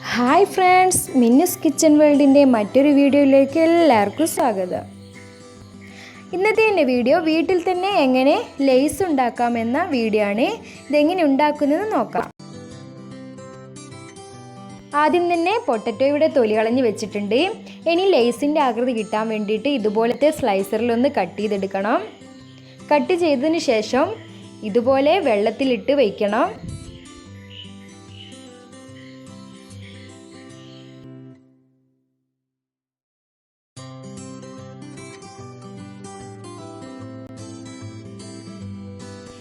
Hi friends മിന്നസ് kitchen വേൾഡിന്റെ മറ്റൊരു വീഡിയോയിലേക്ക് എല്ലാവർക്കും സ്വാഗതം. ഇന്നത്തെ എന്റെ വീഡിയോ വീട്ടിൽ തന്നെ എങ്ങനെ ലേസ് ഉണ്ടാക്കാമെന്ന വീഡിയോ ആണ്. ഇതെങ്ങനെ ഉണ്ടാക്കുന്നത് നോക്കാം. ആദ്യം തന്നെ പൊട്ടറ്റോയുടെ തൊലി കളഞ്ഞ് വെച്ചിട്ടുണ്ട്. ഇനി ലേസിന്റെ ആകൃതി കിട്ടാൻ വേണ്ടിയിട്ട് ഇതുപോലത്തെ സ്ലൈസറിലൊന്ന് കട്ട് ചെയ്തെടുക്കണം. കട്ട് ചെയ്തതിന് ശേഷം ഇതുപോലെ വെള്ളത്തിലിട്ട് വയ്ക്കണം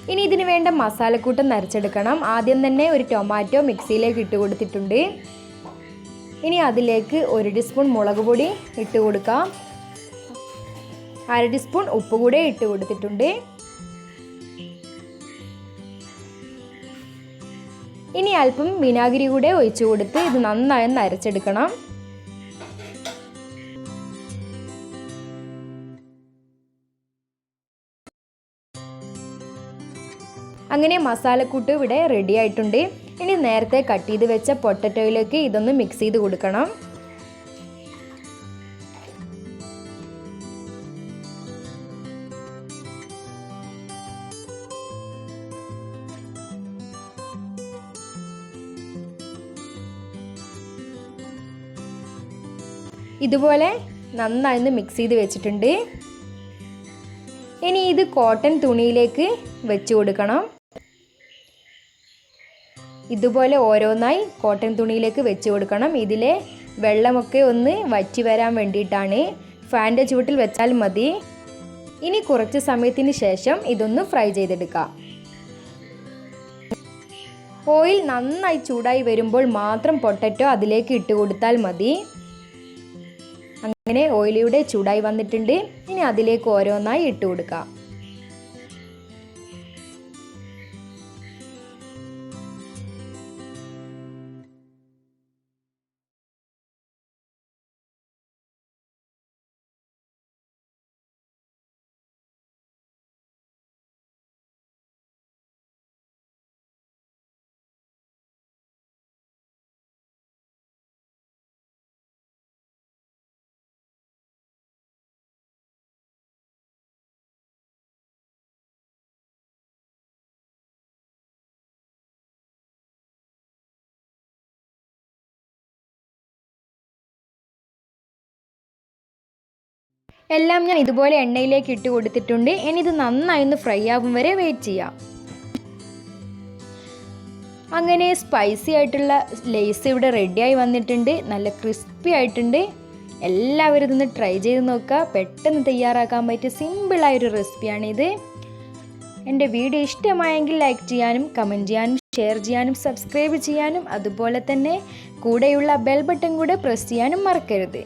ഇനി ഇതിന് വേണ്ട മസാലക്കൂട്ടം നരച്ചെടുക്കണം. ആദ്യം തന്നെ ഒരു ടൊമാറ്റോ മിക്സിയിലേക്ക് ഇട്ട് കൊടുത്തിട്ടുണ്ട്. ഇനി അതിലേക്ക് ഒരു ടീസ്പൂൺ മുളക് പൊടി ഇട്ട് കൊടുക്കാം. അര ടീസ്പൂൺ ഉപ്പ് കൂടെ ഇട്ട് കൊടുത്തിട്ടുണ്ട്. ഇനി അല്പം വിനാഗിരി കൂടെ ഒഴിച്ചു കൊടുത്ത് ഇത് നന്നായി ഒന്ന് അങ്ങനെ മസാലക്കൂട്ട് ഇവിടെ റെഡി ആയിട്ടുണ്ട്. ഇനി നേരത്തെ കട്ട് ചെയ്ത് വെച്ച പൊട്ടറ്റോയിലേക്ക് ഇതൊന്ന് മിക്സ് ചെയ്ത് കൊടുക്കണം. ഇതുപോലെ നന്നായി മിക്സ് ചെയ്ത് വെച്ചിട്ടുണ്ട്. ഇനി ഇത് കോട്ടൺ തുണിയിലേക്ക് വെച്ച് കൊടുക്കണം. ഇതുപോലെ ഓരോന്നായി കോട്ടൺ തുണിയിലേക്ക് വെച്ച് കൊടുക്കണം. ഇതിലെ വെള്ളമൊക്കെ ഒന്ന് വറ്റി വരാൻ വേണ്ടിയിട്ടാണ്. ഫാന്റെ ചുവട്ടിൽ വെച്ചാൽ മതി. ഇനി കുറച്ച് സമയത്തിന് ശേഷം ഇതൊന്ന് ഫ്രൈ ചെയ്തെടുക്കാം. ഓയിൽ നന്നായി ചൂടായി വരുമ്പോൾ മാത്രം പൊട്ടറ്റോ അതിലേക്ക് ഇട്ട് കൊടുത്താൽ മതി. അങ്ങനെ ഓയിലൂടെ ചൂടായി വന്നിട്ടുണ്ട്. ഇനി അതിലേക്ക് ഓരോന്നായി ഇട്ട് കൊടുക്കാം. എല്ലാം ഞാൻ ഇതുപോലെ എണ്ണയിലേക്ക് ഇട്ട് കൊടുത്തിട്ടുണ്ട്. ഇനി ഇത് നന്നായി ഒന്ന് ഫ്രൈ ആകും വരെ വെയിറ്റ് ചെയ്യാം. അങ്ങനെ സ്പൈസി ആയിട്ടുള്ള ലേസ് ഇവിടെ റെഡിയായി വന്നിട്ടുണ്ട്. നല്ല ക്രിസ്പി ആയിട്ടുണ്ട്. എല്ലാവരും ഇതൊന്ന് ട്രൈ ചെയ്ത് നോക്കുക. പെട്ടെന്ന് തയ്യാറാക്കാൻ പറ്റിയ സിമ്പിളായൊരു റെസിപ്പിയാണിത് എന്റെ വീഡിയോ ഇഷ്ടമായെങ്കിൽ ലൈക്ക് ചെയ്യാനും കമന്റ് ചെയ്യാനും ഷെയർ ചെയ്യാനും സബ്സ്ക്രൈബ് ചെയ്യാനും അതുപോലെ തന്നെ കൂടെയുള്ള ബെൽ ബട്ടൺ കൂടെ പ്രസ് ചെയ്യാനും മറക്കരുത്.